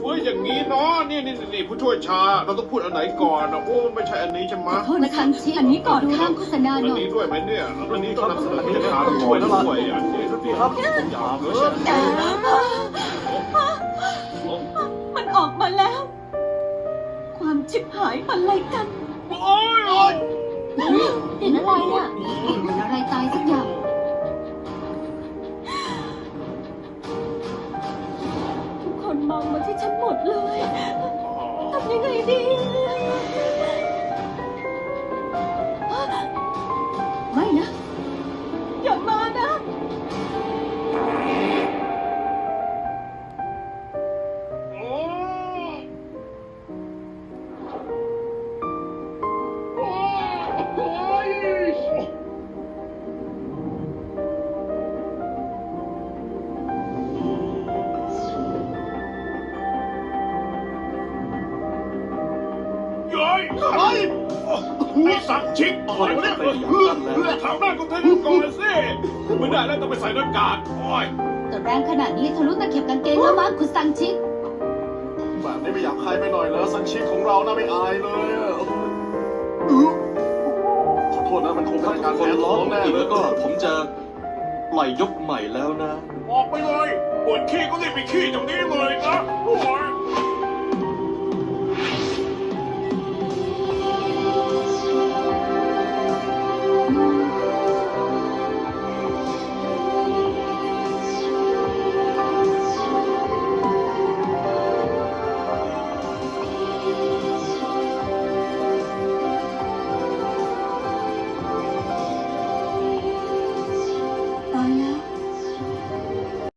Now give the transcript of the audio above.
ฟื้นอย่างนี้เนาะนี่นี่นี่ผู้ช่วยชา เราต้องพูดอันไหนก่อนนะโอ้ไม่ใช่อันนี้ใช่ไหมโทษนะคะอันนี้ก่อนดูเรื่องโฆษณาอันหน่อยนี้ด้วยไหมเนี่ยอันนี้ต้องนำเสนอผู้จัดการช่วยด้วยอะนี่พี่ครับผมอยากเลยมันออกมาแล้ว ความชิบหายอะไรกัน โอ้ย มองมาที่ฉันหมดเลยทำยังไงดี ไอ้ไอ้สัตว์ชิกอะไรวะเนี่ยเพื่อนเพื่อนทำหน้าก็เธอก่อนสิไม่ได้แล้วต้องไปใส่หน้ากากโอ้ยแต่แรงขนาดนี้ทะลุตะเข็บกางเกงแล้วมั้งคุณซังชิกแบบนี้ไม่อยากใครไปหน่อยเหรอสันชิคของเราน่าไม่อายเลยอะขอโทษนะมันคงเป็นการคนแพ้ล้ท้อองงแน่อีกเลแล้ยวก็ผมจะปล่อยยกใหม่แล้วนะ ออกไปเลยปวดขี้ก็รีบไปขี้ตรงนี้เลยนะโอ้ย